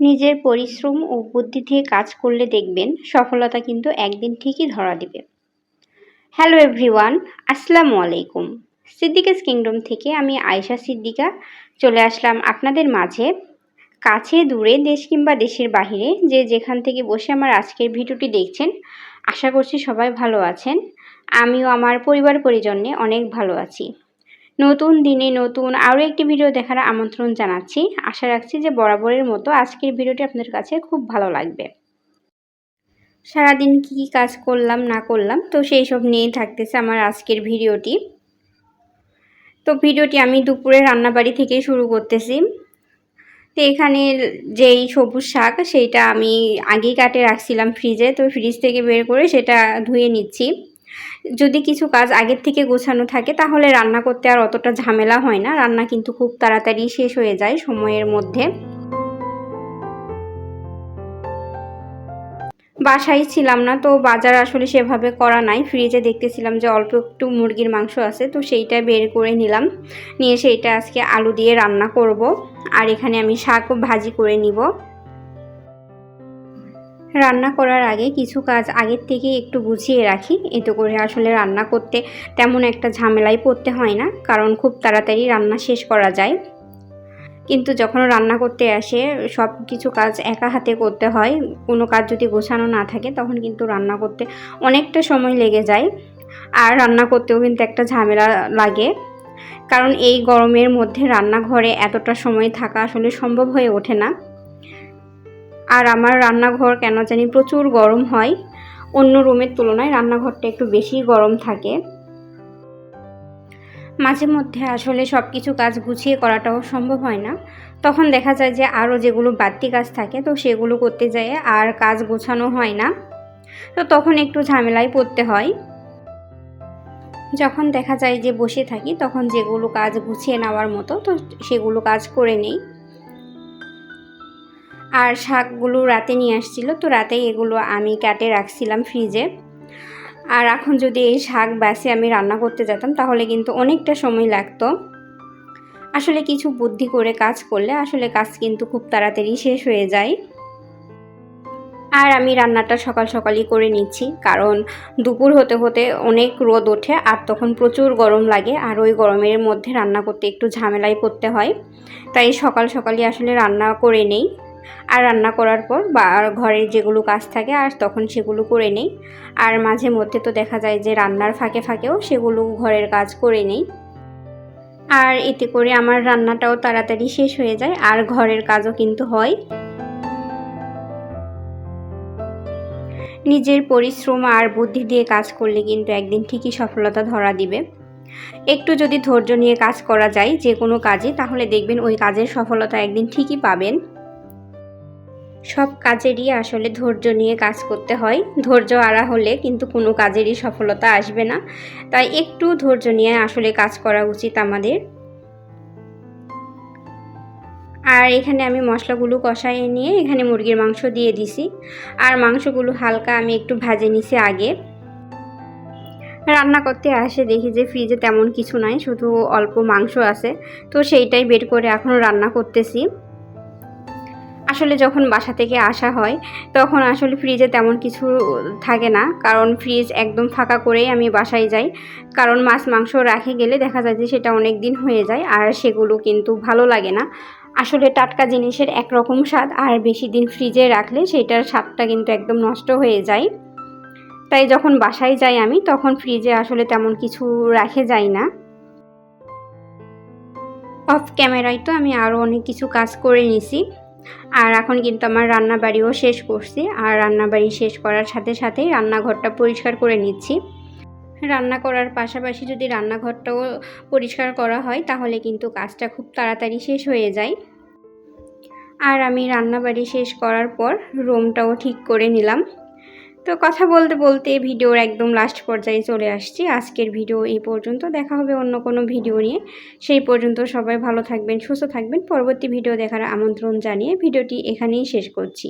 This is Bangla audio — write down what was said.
নিজের পরিশ্রম ও বুদ্ধি দিয়ে কাজ করলে দেখবেন সফলতা কিন্তু একদিন ঠিকই ধরা দিবে। হ্যালো এভরিওয়ান আসসালামু আলাইকুম। সিদ্দিকাস কিংডম থেকে আমি আয়শা সিদ্দিকা। চলে আসলাম আপনাদের মাঝে। কাছে, দূরে, দেশ কিংবা দেশের বাহিরে যে যেখান থেকে বসে আমার আজকের ভিডিওটি দেখছেন, আশা করছি সবাই ভালো আছেন। আমিও, আমার পরিবার পরিজনে অনেক ভালো আছি। নতুন দিনে নতুন আরও একটি ভিডিও দেখার আমন্ত্রণ জানাচ্ছি। আশা রাখছি যে বরাবরের মতো আজকের ভিডিওটি আপনাদের কাছে খুব ভালো লাগবে। সারাদিন কি কাজ করলাম, না করলাম, তো সেই সব নিয়েই থাকতেছে আমার আজকের ভিডিওটি। তো ভিডিওটি আমি দুপুরে রান্নাবাড়ি থেকে শুরু করতেছি। তো এখানে যেই সবুজ শাক সেইটা আমি আগেই কাটে রাখছিলাম ফ্রিজে, তো ফ্রিজ থেকে বের করে সেটা ধুয়ে নিচ্ছি। যদি কিছু কাজ আগের থেকে গোছানো থাকে, তাহলে রান্না করতে আর অতটা ঝামেলা হয় না। রান্না কিন্তু খুব তাড়াতাড়ি শেষ হয়ে যায় সময়ের মধ্যে। বাসায় ছিলাম না, তো বাজার আসলে সেভাবে করা নাই। ফ্রিজে দেখতেছিলাম যে অল্প একটু মুরগির মাংস আছে, তো সেইটা বের করে নিলাম। নিয়ে সেইটা আজকে আলু দিয়ে রান্না করব। আর এখানে আমি শাক ভাজি করে নিব। রান্না করার আগে কিছু কাজ আগের থেকে একটু গুছিয়ে রাখি। এতে করে আসলে রান্না করতে তেমন একটা ঝামেলায় পড়তে হয় না, কারণ খুব তাড়াতাড়ি রান্না শেষ করা যায়। কিন্তু যখন রান্না করতে আসে, সব কিছু কাজ একা হাতে করতে হয়, কোনো কাজ যদি গোছানো না থাকে, তখন কিন্তু রান্না করতে অনেকটা সময় লেগে যায়। আর রান্না করতেও কিন্তু একটা ঝামেলা লাগে, কারণ এই গরমের মধ্যে রান্নাঘরে এতটা সময় থাকা আসলে সম্ভব হয়ে ওঠে না। আর আমার রান্নাঘর কেন জানি প্রচুর গরম হয়। অন্য রুমের তুলনায় রান্নাঘরটা একটু বেশি গরম থাকে। মাঝে মধ্যে আসলে সব কিছু কাজ গুছিয়ে করাটাও সম্ভব হয় না। তখন দেখা যায় যে আরও যেগুলো বাড়তি কাজ থাকে, তো সেগুলো করতে যায় আর কাজ গোছানো হয় না। তো তখন একটু ঝামেলায় পড়তে হয়। যখন দেখা যায় যে বসে থাকি, তখন যেগুলো কাজ গুছিয়ে নেওয়ার মতো, তো সেগুলো কাজ করে নেই। আর শাকগুলো রাতে নিয়ে আসছিল, তো রাতেই এগুলো আমি কাটে রাখছিলাম ফ্রিজে। আর এখন যদি এই শাক ব্যাসে আমি রান্না করতে যেতাম, তাহলে কিন্তু অনেকটা সময় লাগতো। আসলে কিছু বুদ্ধি করে কাজ করলে আসলে কাজ কিন্তু খুব তাড়াতাড়ি শেষ হয়ে যায়। আর আমি রান্নাটা সকাল সকালই করে নিচ্ছি, কারণ দুপুর হতে হতে অনেক রোদ ওঠে আর তখন প্রচুর গরম লাগে, আর ওই গরমের মধ্যে রান্না করতে একটু ঝামেলায় পড়তে হয়। তাই সকাল সকালই আসলে রান্না করে নেই। আর রান্না করার পর বা ঘরের যেগুলো কাজ থাকে আর তখন সেগুলো করে নেই। আর মাঝে মধ্যে তো দেখা যায় যে রান্নার ফাঁকে ফাঁকেও সেগুলো ঘরের কাজ করে নেই। আর এতে করে আমার রান্নাটাও তাড়াতাড়ি শেষ হয়ে যায় আর ঘরের কাজও কিন্তু হয়। নিজের পরিশ্রম আর বুদ্ধি দিয়ে কাজ করলে কিন্তু একদিন ঠিকই সফলতা ধরা দিবে। একটু যদি ধৈর্য নিয়ে কাজ করা যায় যে কোনো কাজে, তাহলে দেখবেন ওই কাজের সফলতা একদিন ঠিকই পাবেন। সব কাজেরই আসলে ধৈর্য নিয়ে কাজ করতে হয়। ধৈর্য আড়া হলে কিন্তু কোনো কাজেরই সফলতা আসবে না। তাই একটু ধৈর্য নিয়ে আসলে কাজ করা উচিত আমাদের। আর এখানে আমি মশলাগুলো কষাইয়ে নিয়ে এখানে মুরগির মাংস দিয়ে দিছি। আর মাংসগুলো হালকা আমি একটু ভাজে নিছি আগে। রান্না করতে আসে দেখি যে ফ্রিজে তেমন কিছু নাই, শুধু অল্প মাংস আছে। তো সেইটাই বের করে এখনও রান্না করতেছি। আসলে যখন বাসা থেকে আসা হয়, তখন আসলে ফ্রিজে তেমন কিছু থাকে না। কারণ ফ্রিজ একদম ফাঁকা করেই আমি বাসায় যাই। কারণ মাছ, মাংস রাখে গেলে দেখা যায় যে সেটা অনেক দিন হয়ে যায় আর সেগুলো কিন্তু ভালো লাগে না। আসলে টাটকা জিনিসের একরকম স্বাদ আর বেশি দিন ফ্রিজে রাখলে সেটার স্বাদটা কিন্তু একদম নষ্ট হয়ে যায়। তাই যখন বাসায় যাই আমি, তখন ফ্রিজে আসলে তেমন কিছু রাখে যাই না। অফ ক্যামেরায় তো আমি আরও অনেক কিছু কাজ করে নিছি। আর এখন কিন্তু আমার রান্নাবাড়িও শেষ করছি আর রান্নাবাড়ি শেষ করার সাথে সাথেই রান্নাঘরটা পরিষ্কার করে নিচ্ছি। রান্না করার পাশাপাশি যদি রান্নাঘরটাও পরিষ্কার করা হয়, তাহলে কিন্তু কাজটা খুব তাড়াতাড়ি শেষ হয়ে যায়। আর আমি রান্নাবাড়ি শেষ করার পর রুমটাও ঠিক করে নিলাম। তো কথা বলতে বলতে ভিডিওর একদম লাস্ট পর্যায়ে চলে আসছি। আজকের ভিডিও এই পর্যন্ত। দেখা হবে অন্য কোনো ভিডিও নিয়ে। সেই পর্যন্ত সবাই ভালো থাকবেন, সুস্থ থাকবেন। পরবর্তী ভিডিও দেখার আমন্ত্রণ জানিয়ে ভিডিওটি এখানেই শেষ করছি।